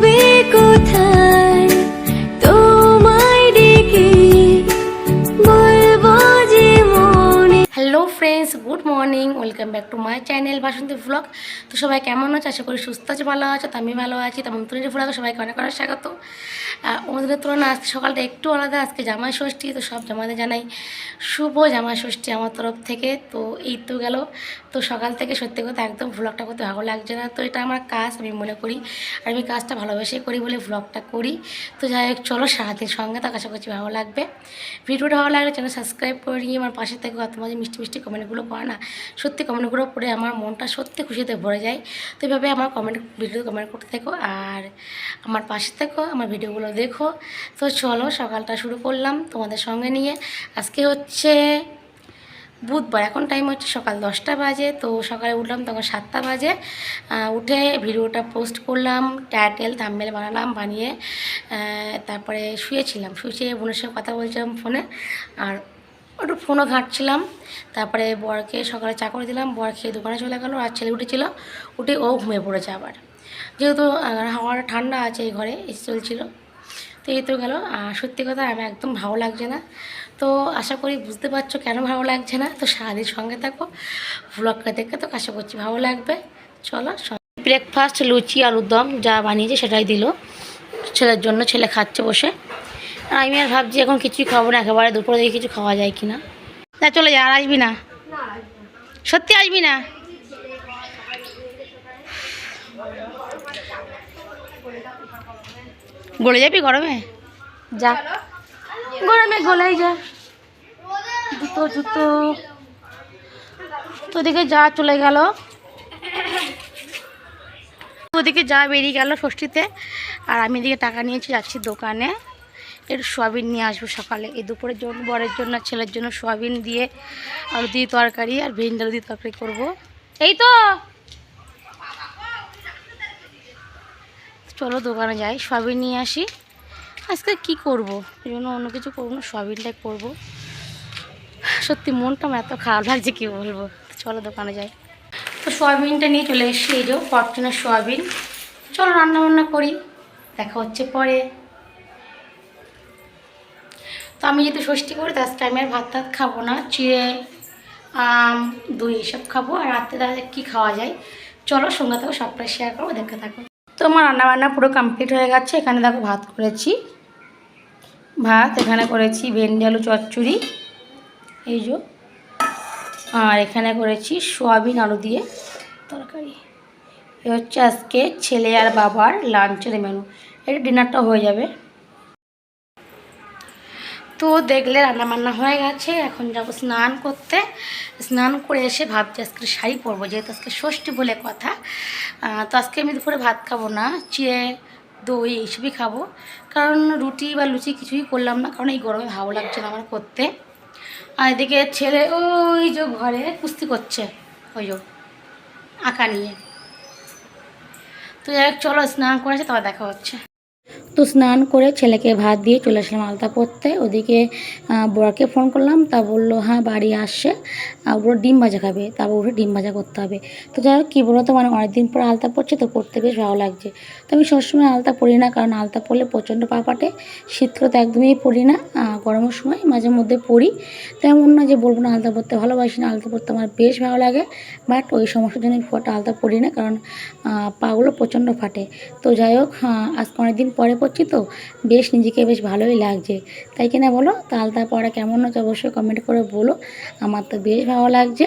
যাবে welcome back to my channel Basanti blog. তো সবাই কেমন আছে? আশা করি সুস্থ আছে, ভালো আছো, তো আমি ভালো আছি। তেমন তুমি ব্লগে সবাইকে অনেক অনেক স্বাগত। অন্যদিনের তুলনায় আজকে সকালটা একটু আলাদা, আজকে জামাই ষষ্ঠী, তো সব জামাইদের জানাই শুভ জামাই ষষ্ঠী আমার তরফ থেকে। তো এই তো গেল। তো সকাল থেকে সত্যি কথা একদম ভ্লগটা করতে ভালো লাগছে না। তো এটা আমার কাজ, আমি মনে করি। আর আমি কাজটা ভালোবেসে করি বলে ভ্লগটা করি। তো যাই হোক, চলো সারাদিন সঙ্গে তো আশা করছি ভালো লাগবে। ভিডিওটা ভালো লাগলে চ্যানেল সাবস্ক্রাইব করে নিয়ে আমার পাশে থেকে তোমার যে মিষ্টি মিষ্টি কমেন্টগুলো করে না। সত্যি কমেন্টগুলো পড়ে আমার মনটা সত্যি খুশিতে ভরে যায়। তো এইভাবে আমার কমেন্ট ভিডিও কমেন্ট করতে থেকো আর আমার পাশে থেকো, আমার ভিডিওগুলো দেখো। তো চলো সকালটা শুরু করলাম তোমাদের সঙ্গে নিয়ে। আজকে হচ্ছে বুধবার, এখন টাইম হচ্ছে সকাল দশটা বাজে। তো সকালে উঠলাম তখন সাতটা বাজে। উঠে ভিডিওটা পোস্ট করলাম টাইটেল থাম্বেল বানালাম, বানিয়ে তারপরে শুয়েছিলাম। শুয়ে বোনের সঙ্গে কথা বলছিলাম ফোনে আর একটু ফোনও ঘাঁটছিলাম। তারপরে বরকে সকালে চা করে দিলাম, বর খেয়ে দোকানে চলে গেলো আর ছেলে উঠেছিল, উঠে ও ঘুমিয়ে পড়েছে আবার। যেহেতু হাওয়াটা ঠান্ডা আছে এই ঘরে, এসে চলছিল, তো এই তো গেল। আর সত্যি কথা আমি একদম ভালো লাগছে না। তো আশা করি বুঝতে পারছ কেন ভালো লাগছে না। তো সারাদিন সঙ্গে থাকো ভ্লগটা দেখে তো আশা করছি ভালো লাগবে। চলো ব্রেকফাস্ট লুচি, আলুর দম যা বানিয়েছে সেটাই দিল। ছেলের জন্য ছেলে খাচ্ছে বসে। আমি আর ভাবছি এখন কিছুই খাব না, একেবারে দুপুরে দেখি কিছু খাওয়া যায় কি না না চলে যা, আর আসবি না? সত্যি আসবি না? গলে যাবি গরমে? যা। গরমে গলাই যা। জুতো জুতো। ওদিকে যা চলে গেল। ওদিকে যা বেরিয়ে গেল ষষ্ঠীতে। আর আমি এদিকে টাকা নিয়েছি, যাচ্ছি দোকানে। একটু সোয়াবিন নিয়ে আসব সকালে। এই দুপুরের জন্য, বরের জন্য ছেলের জন্য সোয়াবিন দিয়ে আলু দিয়ে তরকারি আর ভেন্ডি আলু দিয়ে তরকারি করব। এই তো! চলো দোকানে যাই, সোয়াবিন নিয়ে আসি। আজকে কি করব? এই জন্য অন্য কিছু করব না, সোয়াবিনটাই করব। সত্যি মনটা আমার এত খারাপ লাগছে, কী বলব? চলো দোকানে যাই। তো সোয়াবিনটা নিয়ে চলে এসেছি, এই যে ফরচুনার সোয়াবিন। চলো রান্না বান্না করি, দেখা হচ্ছে পরে। তো আমি যেহেতু ষষ্ঠী করি তো আজকে আমি আর ভাত টাত খাব না। চিড়ে, আম, দই এসব খাব। আর রাত্রে তাহলে কী খাওয়া যায়? চলো সঙ্গে থাকো সবটাই শেয়ার করব, দেখতে থাকো। তো আমার রান্নাবান্না পুরো কমপ্লিট হয়ে গেছে। এখানে দেখো ভাত করেছি। ভাত, এখানে করেছি ভেন্ডি, আলু, চচ্চড়ি। এই যে। আর এখানে করেছি সোয়াবিন, আলু দিয়ে তরকারি। এ হচ্ছে আজকে ছেলে আর বাবার লাঞ্চের মেনু এটা ডিনারটা হয়ে যাবে। তো দেখলে রান্নাবান্না হয়ে গেছে, এখন যাব স্নান করতে। স্নান করে এসে ভাবছি আজকে শাড়ি পরবো, যেহেতু আজকে ষষ্ঠী বলে কথা। তো আজকে আমি দুপুরে ভাত খাব না, চিড়ে, দই এইসবই খাব। কারণ রুটি বা লুচি কিছুই করলাম না, কারণ এই গরমে ভালো লাগছে না আমার করতে। আর এদিকে ছেলে ওই যে ঘরে কুস্তি করছে, ওই যে আঁকা নিয়ে। তো যাই চলো স্নান করেছে তবে দেখা হচ্ছে। তো স্নান করে ছেলেকে ভাত দিয়ে চলে আসলাম আলতা পরতে। ওদিকে বরকে ফোন করলাম। তা বলল হ্যাঁ বাড়ি আসছে। ওর ডিম ভাজা খাবে। তারপর ওটা ডিম ভাজা করতে হবে। তো যাই হোক কী বলো তো মানে অনেকদিন পর আলতা পড়ছে তো পড়তে বেশ ভালো লাগছে। তো আমি সবসময় আলতা পরি না কারণ আলতা পরলে প্রচণ্ড পা পাটে শীতকালে তো একদমই পরি না গরমের সময় মাঝে মধ্যে পরি। তেমন না যে বলব না আলতা পরতে ভালোবাসি না আলতা পরতে আমার বেশ ভালো লাগে। বাট ওই সমস্যার জন্য আমি একটা আলতা পরি না কারণ পাগুলো প্রচণ্ড ফাটে। তো যাই হোক আহ, আজকে অনেকদিন পরে পড়ছি তো? বেশ নিজেকে বেশ ভালোই লাগছে। তাই কিনা বলো? তা তারপরে কেমন হচ্ছে অবশ্যই কমেন্ট করে বলো। আমার তো বেশ ভালো লাগছে।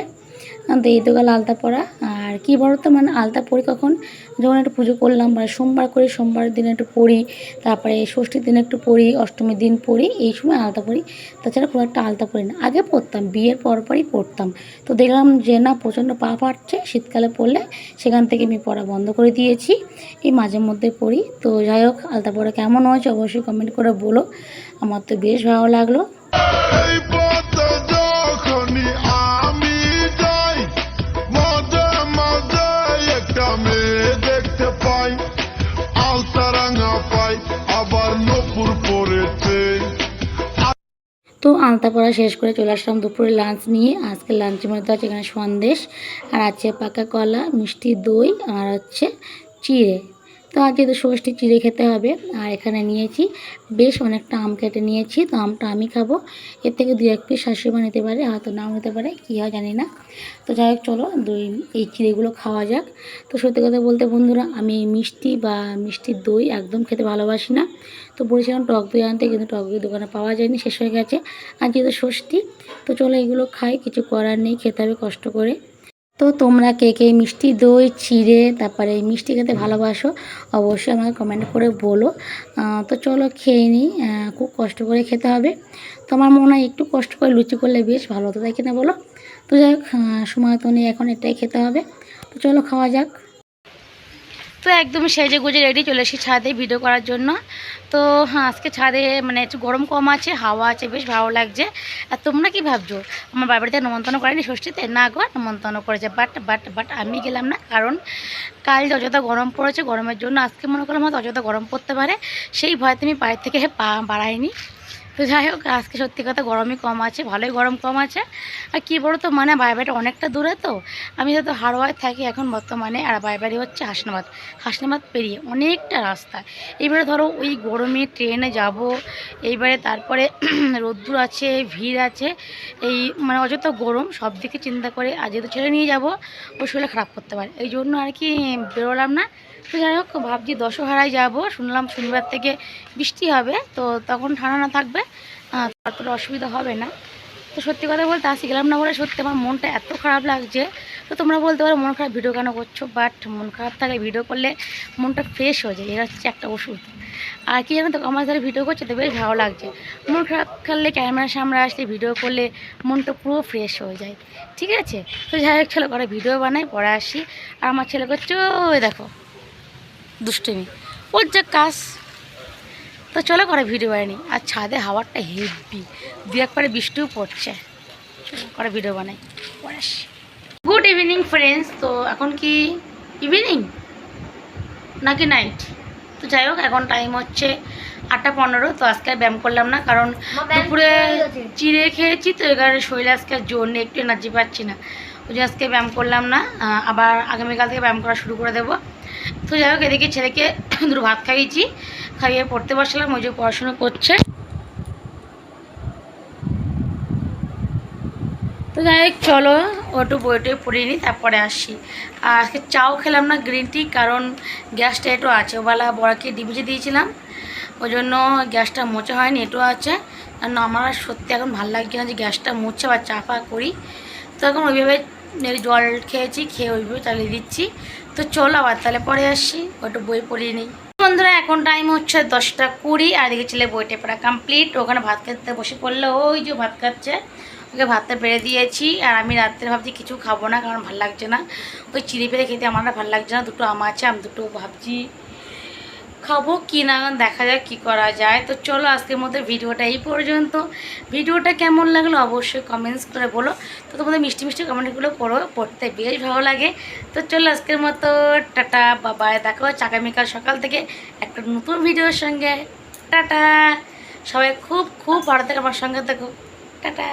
তো এই তো গেল আলতা পরা আর কি তো মানে আলতা পরি কখন? যখন একটু পুজো করলাম মানে সোমবার করি, সোমবার দিনে একটু পড়ি, তারপরে ষষ্ঠীর দিনে একটু পড়ি, অষ্টমীর দিন পড়ি, এই সময় আলতা পড়ি। তাছাড়া খুব একটা আলতা পড়ি না। আগে পড়তাম, বিয়ের পরপরই পড়তাম। তো দেখলাম যে না, প্রচণ্ড পা ফাটছে শীতকালে পড়লে সেখান থেকে আমি পড়া বন্ধ করে দিয়েছি, এই মাঝে মধ্যে পড়ি। তো যাই হোক, আলতা পড়া কেমন হয়েছে অবশ্যই কমেন্ট করে বলো। আমার তো বেশ ভালো লাগল। আলতা পড়া শেষ করে চলে আসলাম দুপুরে লাঞ্চ নিয়ে। আজকে লাঞ্চের মধ্যে আছে এখানে সন্দেশ, আর আছে পাকা কলা, মিষ্টি দই, আর হচ্ছে চিড়ে। তো আজ যেহেতু ষষ্ঠী চিড়ে খেতে হবে। আর এখানে নিয়েছি বেশ অনেকটা আম কেটে নিয়েছি। তো আমটা আমি খাব। এর থেকে দু এক পিস শাশুড়ি মা নিতে পারে হয়তো নাও নিতে পারে, কী হয় জানি না। তো যাই হোক, চলো দই, এই চিড়েগুলো খাওয়া যাক। তো সত্যি কথা বলতে বন্ধুরা, আমি মিষ্টি বা মিষ্টির দই একদম খেতে ভালোবাসি না। তো বলেছিলাম টক দই আনতে, কিন্তু টক দই দোকানে পাওয়া যায়নি, শেষ হয়ে গেছে। আর যেহেতু ষষ্ঠী। তো চলো এগুলো খাই, কিছু করার নেই, খেতে হবে কষ্ট করে। তো তোমরা কে কে মিষ্টি দই, চিড়ে, তারপরে মিষ্টি খেতে ভালোবাসো, অবশ্যই আমাকে কমেন্ট করে বলো। তো চলো খেয়ে নিই খুব কষ্ট করে খেতে হবে। তোমার মনে হয় একটু কষ্ট করে লুচি করলে বেশ ভালো হতো, তাই কিনা বলো? তো যাই হোক সময় তো নেই, এখন এটাই খেতে হবে। তো চলো খাওয়া যাক। তো একদম সেজে গুজে রেডি চলে এসেছি ছাদে ভিডিও করার জন্য। তো হ্যাঁ আজকে ছাদে মানে একটু গরম কম আছে, হাওয়া আছে, বেশ ভালো লাগছে। আর তোমরা কি ভাবছ? আমার বাড়িতে নেমন্তন্ন করেনি ষষ্ঠীতে? না গো, নেমন্তন্ন করেছে বাট বাট বাট আমি গেলাম না, কারণ কাল অযথা গরম পড়েছে গরমের জন্য, আজকে মনে করলাম অযথা গরম পড়তে পারে। সেই ভয়তে আমি বাইরে থেকে বাড়াইনি। তো যাই হোক, আজকে সত্যি কথা গরমই কম আছে, ভালোই গরম কম আছে। আর কী বলো তো মানে বাইবাড়িটা অনেকটা দূরে তো। আমি যেহেতু হারোয়ায় থাকি এখন বর্তমানে, আর বাইবাড়ি হচ্ছে হাসনাবাদ। হাসনাবাদ পেরিয়ে অনেকটা রাস্তা। এইবারে ধরো ওই গরমে ট্রেনে যাব, এইবারে তারপরে রোদ্দুর আছে, ভিড় আছে, এই মানে অযথা গরম, সব দিকে চিন্তা করে আর যেহেতু ছেড়ে নিয়ে যাব ওই শরীরে খারাপ করতে পারে। এই জন্য আর কি বেরোলাম না। তো যাই হোক, ভাবছি দশহারায় যাব, শুনলাম শনিবার থেকে বৃষ্টি হবে, তো তখন ঠান্ডা না থাকবে। ততটা অসুবিধা হবে না। তো সত্যি কথা বলতে আসি গেলাম না বলে সত্যি আমার মনটা এত খারাপ লাগছে। তো তোমরা বলতে পারো মন খারাপ ভিডিও কেন করছ? বাট মন খারাপ থাকলে ভিডিও করলে মনটা ফ্রেশ হয়ে যায়। এটা হচ্ছে একটা ওষুধ। আর কি জানো তো, আমার ধরে ভিডিও করছে তো বেশ ভালো লাগছে। মন খারাপ খেললে ক্যামেরার সামনে আসলে ভিডিও করলে মনটা পুরো ফ্রেশ হয়ে যায়। ঠিক আছে? তো যাই হোক ছেলে করে ভিডিও বানাই, পরে আসি। আর আমার ছেলে করছে ওই দেখো, দুষ্টুমি। ওর যা কাজ তো চলো করে ভিডিও বানাই। আর ছাদে হাওয়ারটা হেভি দু একবারে বৃষ্টিও পড়ছে। করে ভিডিও বানাই। গুড ইভিনিং ফ্রেন্ডস তো এখন কি ইভিনিং নাকি নাইট তো যাই হোক এখন টাইম হচ্ছে আটটা পনেরো। তো আজকে আর ব্যায়াম করলাম না কারণ দুপুরে চিড়ে খেয়েছি তো এখানে শরীরে আজকে জোর নেই একটু এনার্জি পাচ্ছি না। ওই আজকে ব্যায়াম করলাম না। আবার আগামীকাল থেকে ব্যায়াম করা শুরু করে দেবো। তো যাই হোক, এদিকে ছেলেকে দুটো ভাত খাইয়েছি। খাইয়ে পড়তে বসলাম, ওই যে পড়াশুনো করছে। তো যাই হোক, চলো ওটু বইটে পড়িয়ে নিই, তারপরে আসি। আর আজকে চাও খেলাম না, গ্রিন টি, কারণ গ্যাসটা একটু আছে। ওবেলা বড়াকে ডিবিজে দিয়েছিলাম, ওই জন্য গ্যাসটা মোচা হয়নি এটু আছে। না, আমার সত্যি এখন ভালো লাগছে না যে গ্যাসটা মুছে বা চাপা করি। তো এখন ওইভাবে জল খেয়েছি, খেয়ে ওইভাবে চালিয়ে দিচ্ছি। তো চলো আবার তাহলে পরে আসি, ওটু বই পড়িয়ে নিই। বন্ধুরা, এখন টাইম হচ্ছে দশটা কুড়ি, আর এদিকে ছেলে বইটে পড়া কমপ্লিট ওখানে ভাত খেতে বসে পড়ল, ওই যে ভাত খাচ্ছে। ওকে ভাতটা বেড়ে দিয়েছি, আর আমি রাত্রে ভাবছি কিছু খাব না, কারণ ভালো লাগছে না। ওই চিড়ে পেড়ে খেতে আমার ভালো লাগছে না, দুটো আম আছে, আমি দুটো ভাবছি। খাব কি না দেখা যাক কি করা যায়। তো চলো আজকের মতো ভিডিওটা এই পর্যন্ত। ভিডিওটা কেমন লাগল অবশ্যই কমেন্টস করে বলো। তো তোমাদের মিষ্টি মিষ্টি কমেন্টগুলো করো, পড়তে বেশ ভালো লাগে। তো চলো আজকের মতো, টাটা বাবায় দেখো আগামীকাল সকাল থেকে একটা নতুন ভিডিওর সঙ্গে। টাটা। সবাই খুব খুব ভালো থেকে, আমার সঙ্গে দেখো টাটা।